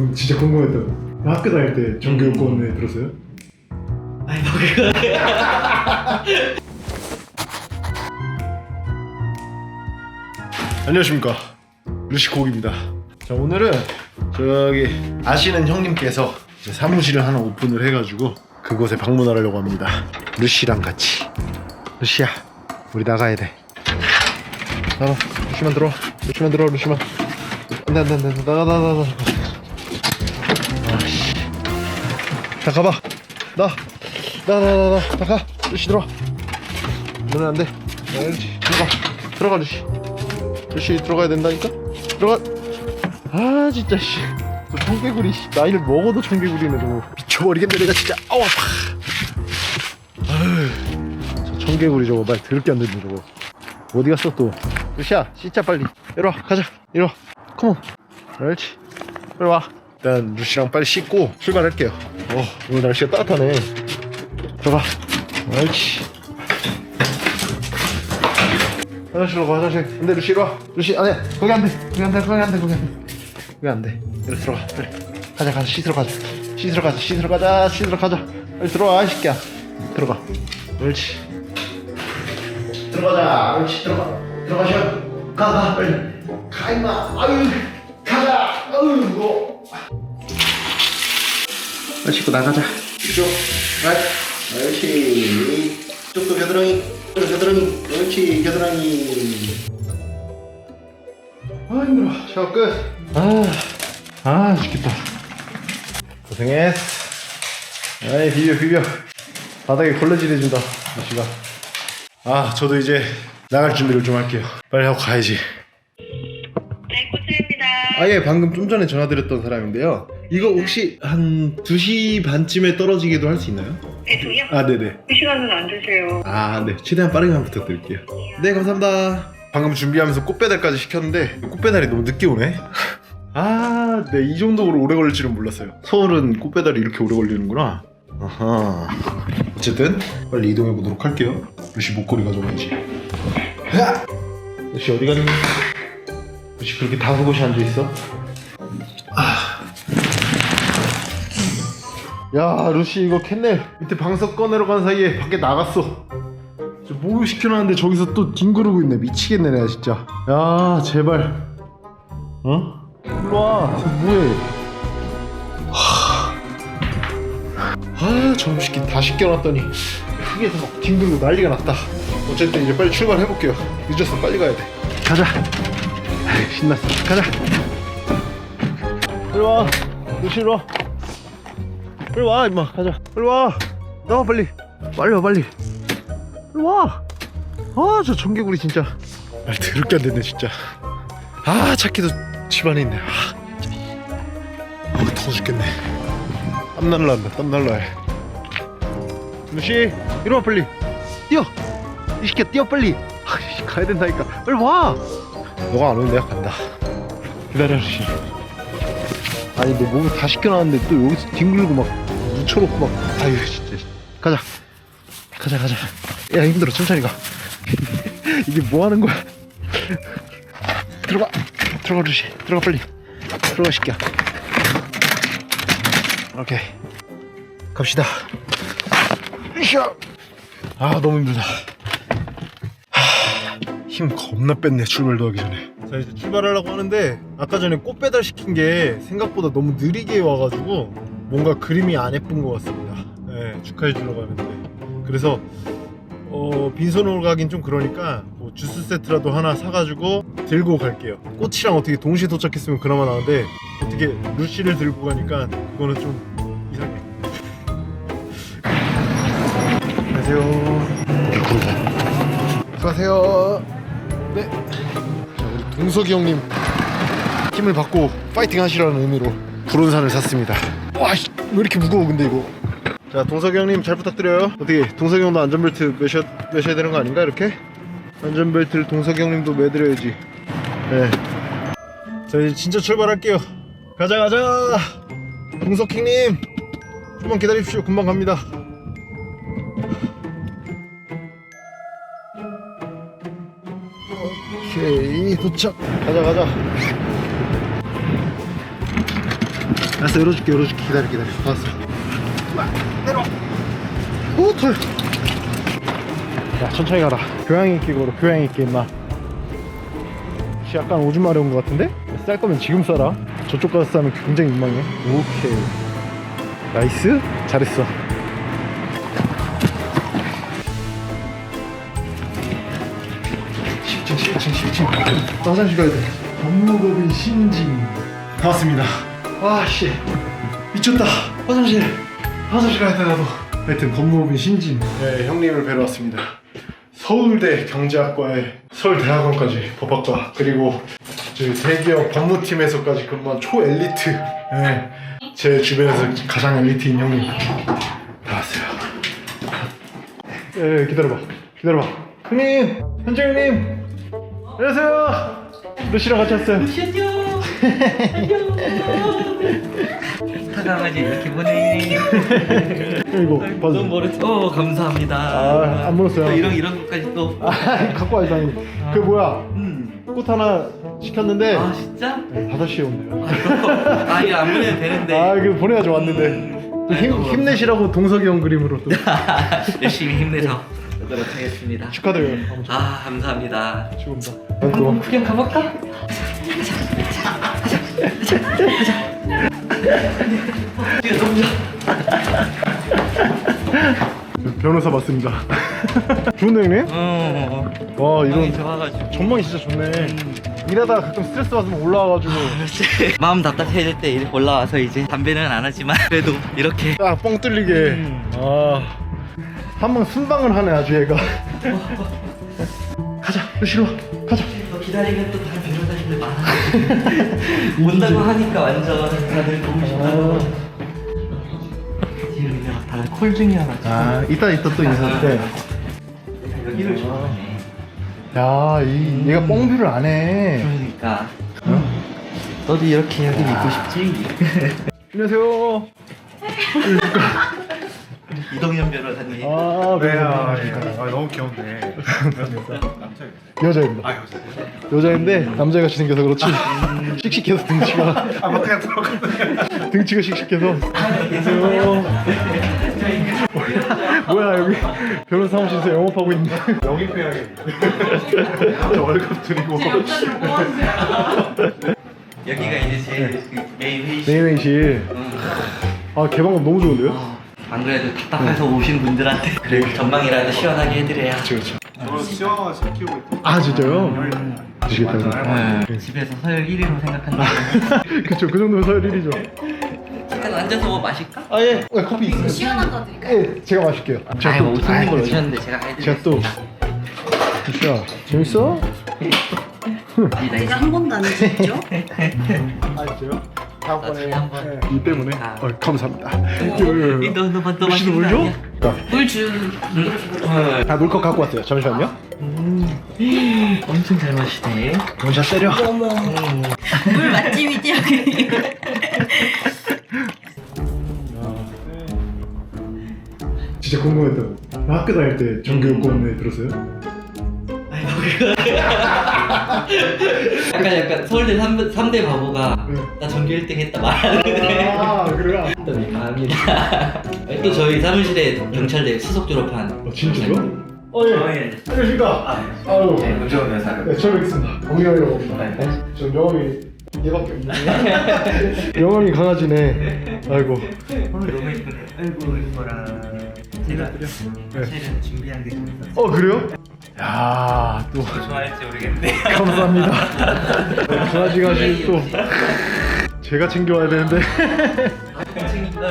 그럼 진짜 궁금했던. 거. 학교 다닐 때 전교권에 들었어요? 아니 뭐 그거 안녕하십니까. 루시콕입니다. 자 오늘은 저기 아시는 형님께서 이제 사무실을 하나 오픈을 해가지고 그곳에 방문하려고 합니다. 루시랑 같이. 루시야 우리 나가야 돼. 나가. 루시만 들어와. 루시만 들어와 루시만. 안돼 안돼 안돼. 나가 나가 나가. 아씨 자 가봐 나나나 나 나 나가 루시 들어와 너는 안돼 알지 들어가 들어가 루시 루시 들어가야 된다니까? 들어가. 아 진짜 씨. 저 청개구리 씨. 나이를 먹어도 청개구리네 저거. 미쳐버리겠네 내가 진짜. 아우 아파. 아유. 저 청개구리 저거 말 더럽게 안 듣네 저거. 어디 갔어 또? 루시야 씻자 빨리. 이리 와 가자. 이리 와. 컴온. 옳지. 이리 와. 일단 루시랑 빨리 씻고 출발할게요. 어 오늘 날씨가 따뜻하네. 들어가. 옳지. 화장실로 가 화장실. 안 돼 루시 이리 와. 루시 안 돼 거기 안 돼. 거기 안 돼 거기 안 돼 거기 안 돼. 거기 안 돼. 이리 들어가 빨리. 가자 가자. 씻으러 가자. 씻으러 가자 씻으러 가자 씻으러 가자. 빨리 들어와 이 새끼야. 들어가. 옳지. 들어가자. 옳지 들어가. 들어가셔. 가 가 빨리. 가 임마. 아유 가자. 아유 무거워 빨리 씻고 나가자. 이쪽. right 옳지 이쪽도 겨드랑이. 이쪽 겨드랑이. 옳지 겨드랑이. 아 힘들어. 샤워 끝 아 아 죽겠다. 고생했어 아이 비벼 비벼. 바닥에 걸레질 해준다 아씨가. 아 저도 이제 나갈 준비를 좀 할게요. 빨리 하고 가야지. 네, 코치입니다. 아 예 방금 좀 전에 전화드렸던 사람인데요 이거 혹시 한 2시 반쯤에 떨어지기도 할 수 있나요? 배송이요? 아 네네 그 시간은 안 되세요. 아, 네. 최대한 빠르게 한번 부탁드릴게요. 네, 감사합니다. 방금 준비하면서 꽃배달까지 시켰는데 꽃배달이 너무 늦게 오네. 아, 네. 이 정도로 오래 걸릴 줄은 몰랐어요. 서울은 꽃배달이 이렇게 오래 걸리는구나. 아하. 어쨌든 빨리 이동해 보도록 할게요. 루시 목걸이 가져가야지. 야! 루시 어디 가니? 루시 그렇게 다섯 곳이 앉아 있어? 야 루시 이거 캔넬. 밑에 방석 꺼내러 간 사이에 밖에 나갔어. 저 목욕 시켜놨는데 저기서 또 뒹구르고 있네. 미치겠네 내가 진짜. 야 제발. 어? 일로와. 뭐해? 아 저놈 시키 다 시켜놨더니 흙에서 막 뒹구르고 난리가 났다. 어쨌든 이제 빨리 출발해볼게요. 늦었어 빨리 가야 돼. 가자. 신났어. 가자. 일로와. 루시 일로와 빨리 와 임마. 가자. 빨리 와. 나와 빨리. 빨리 와 빨리. 빨리 와아저 청개구리 진짜. 말 더럽게 안 됐네 진짜. 아 찾기도 집안에 있네. 아, 진짜. 아 더워 죽겠네. 땀 날라 한다 땀 날라 해. 루시 이리 와 빨리. 뛰어. 이 새끼야 뛰어 빨리. 아, 가야 된다니까. 빨리 와. 너가 안 오면 내가 간다. 기다려 루시 아니 너 몸을 다 시켜놨는데 또 여기서 뒹굴고 막 묻혀놓고 막 아유 진짜. 가자. 가자 가자. 야 힘들어. 천천히 가. 이게 뭐 하는 거야? 들어가. 들어가 주시 들어가 빨리. 들어가 시켜. 오케이. 갑시다. 아 너무 힘들다. 하, 힘 겁나 뺐네 출발도 하기 전에 자 이제 출발하려고 하는데 아까 전에 꽃 배달 시킨 게 생각보다 너무 느리게 와가지고 뭔가 그림이 안 예쁜 것 같습니다. 네, 축하해 주려고 하는데. 그래서 어, 빈손으로 가긴 좀 그러니까 뭐 주스 세트라도 하나 사가지고 들고 갈게요. 꽃이랑 어떻게 동시에 도착했으면 그나마 나은데 어떻게 루시를 들고 가니까 그거는 좀 이상해. 안녕하세요. 구르다 수고하세요. 네 동석이 형님 힘을 받고 파이팅 하시라는 의미로 불온산을 샀습니다. 와, 씨, 왜 이렇게 무거워 근데 이거? 자 동석이 형님 잘 부탁드려요. 어떻게 동석이 형도 안전벨트 매셔, 매셔야 되는 거 아닌가 이렇게? 안전벨트를 동석이 형님도 매드려야지. 네자 이제 진짜 출발할게요. 가자 가자! 동석희님 좀만 기다리십시오. 금방 갑니다 오케이 도착. 가자 가자. 알았어 열어줄게 열어줄게. 기다려 기다려. 알았어. 내려. 오 털. 야 천천히 가라. 교양 있게 걸어 교양 있게 임마. 약간 오줌 마려운 것 같은데? 쌀 거면 지금 싸라. 저쪽 가서 싸면 굉장히 민망해. 오케이. 나이스. 잘했어 나 화장실 가야 돼 법무법인 신진. 다 왔습니다. 와씨. 미쳤다. 화장실. 화장실 가야 돼 나도. 하여튼 법무법인 신진. 네 형님을 뵈러 왔습니다. 서울대 경제학과에 서울대학원까지 법학과 그리고 저희 대기업 법무팀에서까지 근무한 초엘리트. 네, 제 주변에서 가장 엘리트인 형님. 다 왔어요. 예 기다려봐. 기다려봐. 형님! 현재 형님 안녕하세요 루시랑 같이 왔어요 안녕. 사강아지 이렇게 보내. 이거 너무 봐줘 멀었지. 어 감사합니다. 아, 안 물었어요. 또 이런 이런 것까지 또. 아 갖고 와요 당연히 그 뭐야 음. 꽃 하나 시켰는데 아 진짜? 네, 5시에 온대요 아 이거 안 보내도 되는데. 아 이거 보내야죠 왔는데 음. 또 힘, 아이고, 힘내시라고 동석이 형 그림으로 또 열심히 힘내서 오도록 하겠습니다. 축하드려요 아 감사합니다. 축하합니다 한번 구경 가볼까? 너무 좋아. 변호사 맞습니다 좋은데 형님? 어. 와 이런 좋아가지고. 전망이 진짜 좋네 일하다가 가끔 스트레스 받으면 올라와가지고 그렇지. 마음 답답해질 때 이렇게 올라와서 이제 담배는 안 하지만 그래도 이렇게 딱 뻥 뚫리게 음. 아 한번 순방을 하네 아주 얘가 가자 루시로 가자 너 기다리면 또 다른 변호사님들 많아. 온다고 하니까 완전 다들 보고 싶다고. 지금 내가 다들 콜중이어가지고. 아 이따 이따 또 인사할게 여기를 좋아하네. 야, 이, 얘가 뻥뷰를 안 해. 그러니까. 너도 이렇게 여기 있고 싶지? 안녕하세요. 이동현 변호사님. 아, 네. 아, 예. 아, 너무 귀엽네. 여자입니다. 아, 여자. 여자인데 남자같이 생겨서 그렇지. 씩씩해서 등치가 아, 막 그냥 들어갔네. 등치가 씩씩해서. 안녕하세요. 뭐야 여기 변호사 사무실에서 영업하고 있는. 영입해야겠네. 월급 드리고. 여기가 이제 제일 그 메인 회의실. 메인 회의실. 음. 아 개방감 너무 좋은데요? 어, 안 그래도 답답해서 오신 분들한테 그래 전망이라도 시원하게 해드려야. 그렇죠. 저는 시원하게 잘 키우고 있고. 아 진짜요? 드시겠다고. 네. 집에서 서열 1위로 생각한다고. 그쵸 그 정도면 서열 1위죠. 잠깐 앉아서 뭐 마실까? 아 예. 네, 커피 있어요. 시원한 거 드릴까요? 예, 제가 마실게요. 제가 아이 뭐 또- 손님을 아이, 오셨는데 제가 해드릴게요. 제가 또 루시야 재밌어? 제가 한 번도 안 해줬죠? 아 진짜요? 다음번에 한번. 이 때문에 아. 어, 감사합니다. 거? 아니야? 꿀주. 어. 다 놀컷 갖고 왔어요. 잠시만요. 엄청 잘 마시네. 원샷 때려. 어머 물 맛집이지 여기 진짜 궁금했다고. 나 학교 다닐 때 전교육권에 들었어요? 약간 약간 서울대 3, 삼대 바보가 응. 나 전교 1등 했다 말하는데. 아 그래요? 또 감사합니다. 또 저희 사무실에 경찰대 수석 졸업한. 어, 진짜요? 어 예. 어, 예. 안녕하십니까? 아유. 문재원 여사를. 네, 처음 뵙겠습니다. 범이형이라고 합니다. 저 명함이 얘밖에 없는데. 명함이 강아지네. 아이고. 오늘 너무 예쁘네. 아이고 이거랑 제가 사실은 준비한 게 좀 있어서 어 그래요? 야 또. 좋아할지 모르겠는데. 감사합니다. 강아지가 지금 또 제가 챙겨와야 되는데. 챙긴.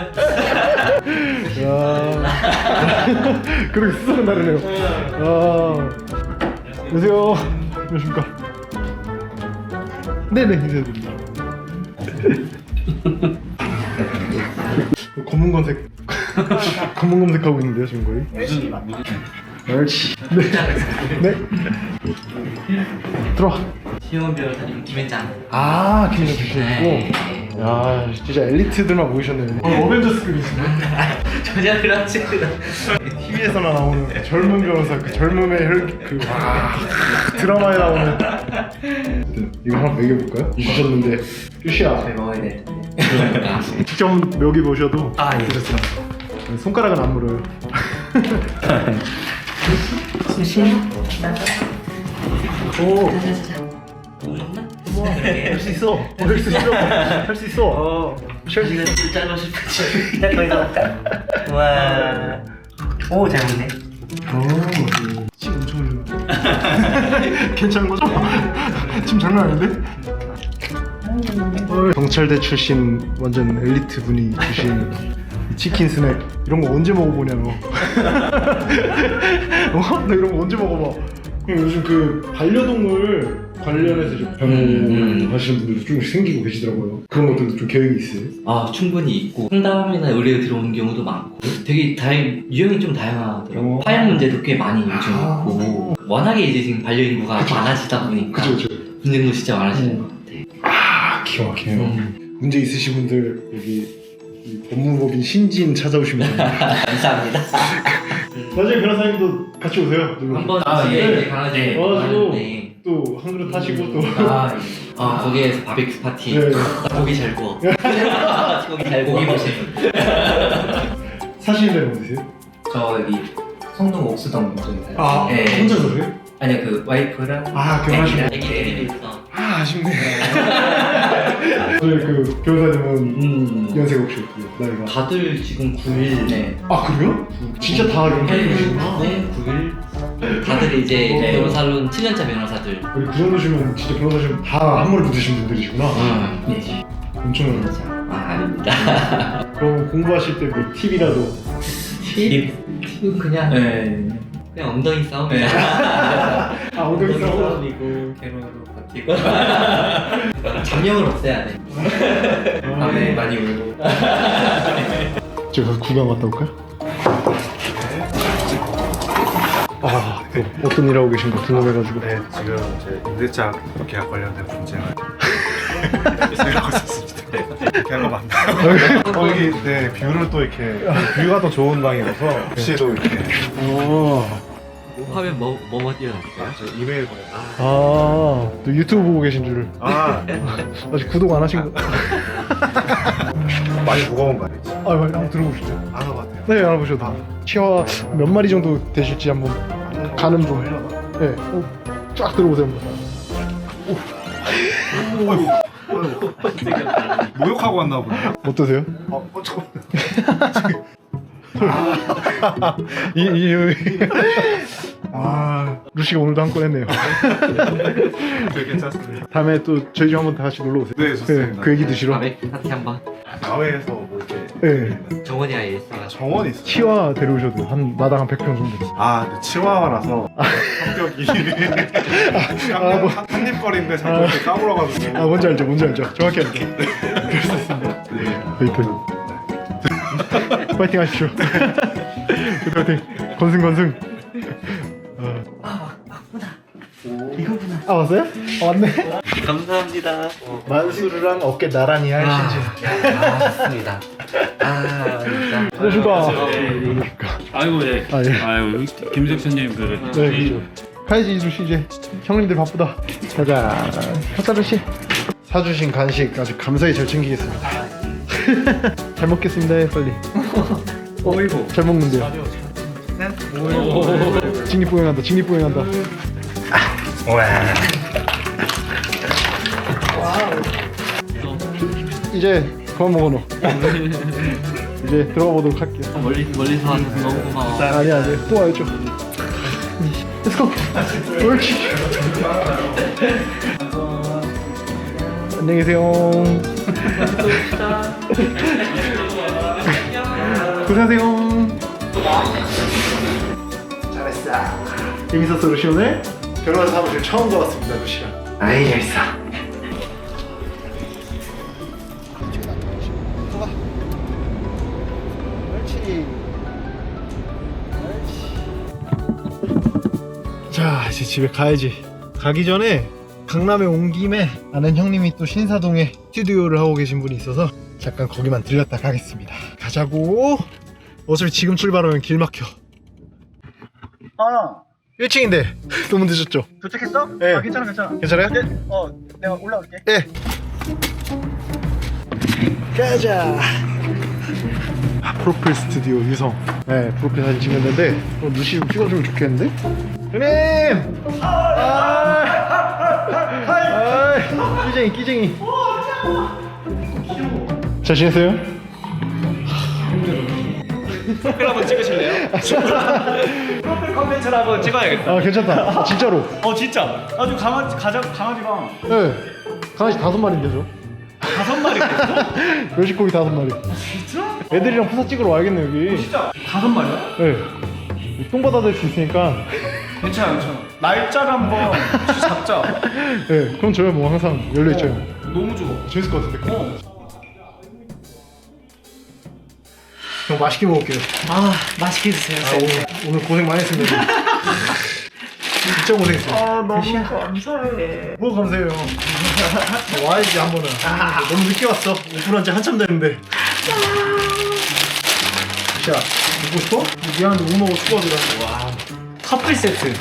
야. 그렇게 수상은 다르네요. 아. 안녕하세요. 안녕하십니까. 네네 인사드립니다. 검은 검색 검은 검색하고 있는데요 지금 거의. 무슨, 무슨. 옳지. 네. 네. 들어와. 시원 변호사님 김현장. 아 김현 주시고. 네. 야 진짜 엘리트들만 모이셨네요. 어, 어벤져스급이시네. 전혀 그렇지. TV에서나 나오는 젊은 변호사 그 젊음의 혈, 그 와, 드라마에 나오는 이거 한번 먹여볼까요? 주셨는데 잘 먹어야 돼. 직접 여기 보셔도 아, 예. 손가락은 안 물어요. 오, 자자자자. 할수 있어. 할 수 있어. 할 수 있어. 어. 할수 있어. 짜고 싶지. 나올까? 와. 오, 잘 먹네. 침 엄청 흘려. 괜찮은 거죠? 침 장난 아닌데? 어, 경찰대 출신 완전 엘리트 분이 주신 치킨 스낵 이런 거 언제 먹어보냐 너? 어? 나 이런 거 언제 먹어봐? 그럼 요즘 그 반려동물 관련해서 좀 음, 음. 하시는 분들도 조금씩 생기고 계시더라고요. 그런 것들도 좀 계획이 있어요? 아, 충분히 있고 상담이나 의뢰가 들어오는 경우도 많고 되게 다양 유형이 좀 다양하더라고. 어. 파양 문제도 꽤 많이 요즘 아. 있고 워낙에 이제 지금 반려 인구가 많아지다 보니까 그죠 그죠. 분쟁도 진짜 많아지는 것 같아. 아 기가 막히네요. 음. 문제 있으신 분들 여기 이 법무법인 신진 찾아오시면 됩니다. 감사합니다. 나중에 변호사님도 같이 오세요. 누구? 한번 아, 집에 예. 이제 강아지 네. 와가지고 많은데 또한 그릇 하시고 또 아, 아 거기에서 바베큐 파티 네. 나 고기 잘 구워 고기 잘 구워 보시 사시는 데는 어디세요? 저 여기 성동 옥수동 쪽에 살아요 아 네. 혼자 사세요? 아니요 그 와이프랑 아, 결혼하신 애기들이 있어 아 아쉽네. 저희 그 변호사님은 음 연세가 혹시 어떻게 나이가? 다들 지금 9일 네 아 그래요? 진짜 다 연세이시구나. 네, 9일 다들 이제 네. 변호사론 7년차 변호사들 우리 그 정도시면 진짜 변호사시면 다 한물에 붙으신 분들이시구나. 음 네. 엄청나요. 아 아닙니다 그럼 공부하실 때 뭐 팁이라도 팁? 팁은 그냥 네. 그냥 엉덩이 싸움이야. 아 엉덩이 싸움. 싸움이고. 괴로워도 버티고. 잡념을 없애야 돼. 밤에 많이 울고. 제가 가서 구경 갔다 올까요? 아, 또 어떤 일 하고 계신 거 궁금해가지고. 네, 지금 이제 임대차 계약 관련된 분쟁을 있었습니다. 네, 계약가 맞나요? 어, 여기 네 뷰를 또 이렇게 뷰가 더 좋은 방이라서. 혹시도 이렇게. 오. 화면 뭐, 뭐뭐 띄워놨어요? 저 이메일 보내. 아, 또 유튜브 보고 계신 줄. 아 아직 구독 안 하신 거. 많이 무거운 거 아니지? 아, 빨리 한번 들어보시죠. 안 와봤대요. 네, 알아보셔도. 치와 몇 마리 정도 되실지 한번 가는 중. 네, 어, 쫙 들어보세요. 한번. 모욕하고 왔나 보네. 어떠세요? 어, 어, 저 이, 이, 이. 아, 루시가 오늘도 한 건 했네요. 네, 괜찮습니다. 다음에 또 저희 집 한번 다 같이 놀러 오세요. 네, 좋습니다. 그 얘기 드시러. 바베큐 파티 한번 야외에서 뭐 이렇게 네. 정원이 아예 있어가지고 정원이 있어요. 치와 데려오셔도 한 마당 한 100평 정도. 아, 근데 치와와라서 성격이 아, 뭐. 한- 한입거리인데 자꾸 이렇게 까불어가지고. 아, 뭔지 알죠, 뭔지 알죠. 정확히 알죠. 네. 데이트. 파이팅 하십시오. 파이팅. 건승 건승. 아 왔어요? 아, 왔네. 감사합니다 만수르랑 어깨 나란히 할 신지. 아 좋습니다 아 진짜 안녕하십니까. 네. 아이고 예. 아, 예. 아유 김석천님 그 네. 가야지 이수씨 이제 형님들 바쁘다. 가자. 헛다루 씨. 사주신 간식 아주 감사히 잘 챙기겠습니다. 잘 먹겠습니다. 빨리. 어이구 잘 먹는데요. 직립보행한다. 직립보행한다. 이제 그만 먹어 너. 이제 들어가 보도록 할게요. 멀리, 멀리서 와서 너무 고마워 아니 아니 또 와야죠. Let's go. 옳지. 안녕히 계세요. 고생하세요. 잘했어. 재밌었어 루시 오늘? 변호사 사무실 처음 가봤습니다 루시가. 아이 잘했어 옳지. 자 이제 집에 가야지. 가기 전에 강남에 온 김에 아는 형님이 또 신사동에 스튜디오를 하고 계신 분이 있어서 잠깐 거기만 들렸다 가겠습니다. 가자고. 어차피 지금 출발하면 길 막혀. 아, 1층인데 너무 늦었죠? 도착했어? 네. 아, 괜찮아 괜찮아 괜찮아요? 네, 어 내가 올라올게 예. 가자. 프로필 스튜디오 유성. 네, 프로필 사진 찍는데 어, 누시 좀 찍어주면 좋겠는데? 형님! 아, 아, 끼쟁이, 끼쟁이. 잘 지냈어요? 프로필 한번 찍으실래요? 프로필 컨텐츠를 한번 찍어야겠다. 아, 괜찮다. 진짜로. 어 진짜. 아주 강아지 가자 강아지가 네. 강아지 다섯 마리인데 저. 다섯 마리. 멸치고기 다섯 마리. 진짜? 애들이랑 푸사 찍으러 와야겠네 여기. 진짜 다섯 마리야? 네. 똥 받아들 수 있으니까. 괜찮아 괜찮아. 날짜를 한번 잡자. 네. 그럼 저희 뭐 항상 열려 있죠. 너무 좋아. 재밌을 것 같은데. 어. 형 맛있게 먹을게요. 아 맛있게 드세요. 아, 오늘, 오늘 고생 많이 했습니다. 진짜 고생했어요. 아 너무 감사해 뭐 감사해요. 와야지 한 번은. 너무 늦게 왔어. 오픈한 지 한참 됐는데. 자, 먹고 싶어? 미안한데 못 먹어 추가하더라. 와. 커플 세트.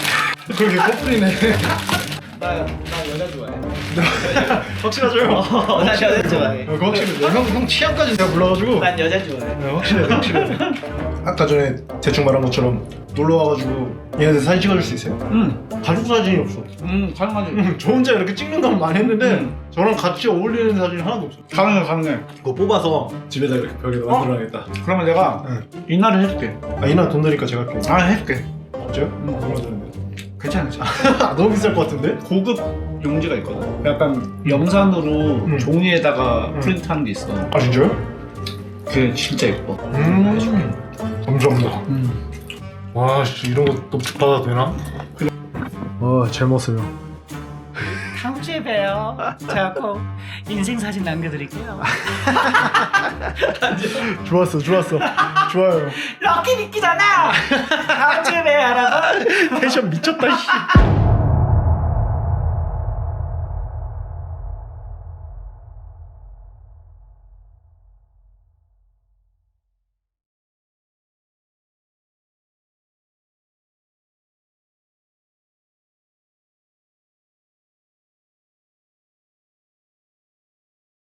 그렇게 커플이네. 나, 나 여자 좋아해. 확실하죠? 어, 나 여자 좋아해. 어, 그거 확실해. 형, 형 취향까지 내가 몰라가지고. 난 여자 좋아해. 네, 확실해, 확실해. 아까 전에 대충 말한 것처럼 놀러 와가지고 얘네들 사진 찍어줄 수 있어요? 응. 가족 사진이 없어. 응 가능하지. 음, 저 혼자 이렇게 찍는 건 많이 했는데 저랑 같이 어울리는 사진이 하나도 없어. 가능해 가능해. 그거 뽑아서 집에다 이렇게 벽에다 만들어야겠다. 그러면 내가 응. 인화를 해줄게. 아 이나 돈 드니까 제가 할게요. 아 해줄게. 진짜요? 얼마 드는데? 괜찮아 괜찮아. 너무 비쌀 것 같은데? 고급 용지가 있거든. 약간 영산으로 음. 종이에다가 음. 프린트한 게 있어. 아 진짜요? 그게 진짜 예뻐. 음. 감사합니다. 와 진짜 이런 것도 받아도 되나? 와잘 먹었어요. 다음 주에 봬요. 제가 꼭 인생 사진 남겨드릴게요. 좋았어 좋았어 좋아요. 럭키 미끼잖아. 다음 주에 봬요 여러분. 텐션 미쳤다 씨.